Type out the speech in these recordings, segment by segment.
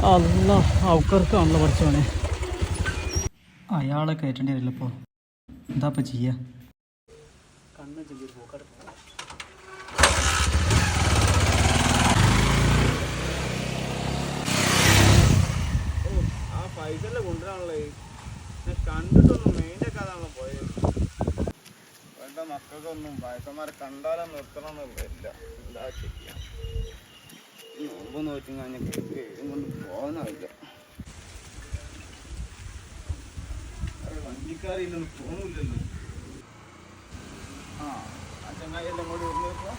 അല്ല ആൾക്കാർക്കാണല്ലോ വേണേ അയാളെ കയറ്റേണ്ടി വരില്ല ഇപ്പോൾ എന്താ ഇപ്പം ചെയ്യുക കണ്ണ് ചെറിയൊരു പോക്കെടുക്കും ആ പൈസ അല്ലേ കൊണ്ടുവരാനുള്ളത് കണ്ടിട്ടൊന്നും പോയത് വേണ്ട മക്കൾക്കൊന്നും വയസ്സന്മാരെ കണ്ടാലും നിർത്തണം എന്നില്ല എന്താ ചെയ്യാം നോമ്പ് നോറ്റും കഴിഞ്ഞൊക്കെ കൊണ്ട് പോകാനാവില്ല വണ്ടിക്കാരില്ലെന്ന് തോന്നില്ലല്ലോ ആ ആ കൂടി വന്നപ്പോ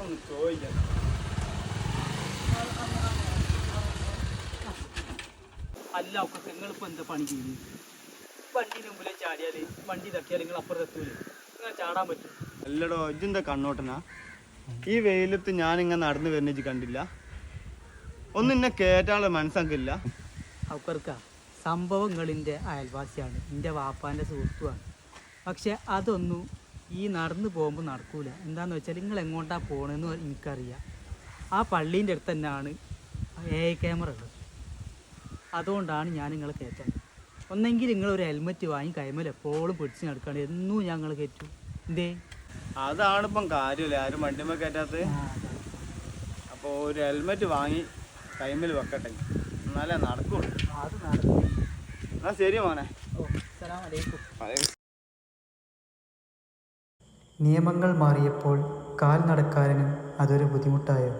ഒന്ന് ചോദിക്കാം അല്ല ഒക്കെ നിങ്ങൾ നിങ്ങളിപ്പോൾ എന്താ പണി ചെയ്യുന്നത് വണ്ടീന്റെ മുമ്പിലേ ചാടിയാൽ വണ്ടി തട്ടിയാൽ നിങ്ങൾ അപ്പുറത്തെത്തൂലേ? നിങ്ങൾ ചാടാൻ പറ്റും. അല്ലടോ ഇതെന്താ കണ്ണോട്ടനാ? ഈ വെയിലത്ത് ഞാൻ ഇങ്ങനെ നടന്നു വരുന്ന കണ്ടില്ല. ഒന്നും എന്നെ കേറ്റാനുള്ള മനസ്സാക്കില്ല അവർക്ക സംഭവങ്ങളിന്റെ അയൽവാസിയാണ് എന്റെ വാപ്പാന്റെ സുഹൃത്തുമാണ് പക്ഷെ അതൊന്നും ഈ നടന്നു പോകുമ്പോൾ നടക്കൂല. എന്താന്ന് വെച്ചാൽ നിങ്ങൾ എങ്ങോട്ടാണ് പോകണമെന്ന് എനിക്കറിയാം. ആ പള്ളീന്റെ അടുത്ത് തന്നെയാണ് എ ഐ ക്യാമറ ഉള്ളത്. അതുകൊണ്ടാണ് ഞാൻ നിങ്ങളെ കയറ്റാൻ ഒന്നെങ്കിൽ നിങ്ങളൊരു ഹെൽമെറ്റ് വാങ്ങി കൈമൽ എപ്പോഴും പിടിച്ച് നടക്കുകയാണ് എന്നും ഞങ്ങൾ കയറ്റും എന്തേ? അതാണ് ഇപ്പം കാര്യമില്ല? ആരും വണ്ടിമേ കയറ്റാത്തത്. അപ്പോൾ ഒരു ഹെൽമെറ്റ് വാങ്ങി ടൈമിൽ വെക്കട്ടെ. എന്നാലേ നടക്കുള്ളൂ. അത് നടക്കും. എന്നാ ശരി മോനെ. ഓ സലാം അലൈക്കും. നിയമങ്ങൾ മാറിയപ്പോൾ കാൽ നടക്കാരനും അതൊരു ബുദ്ധിമുട്ടായോ.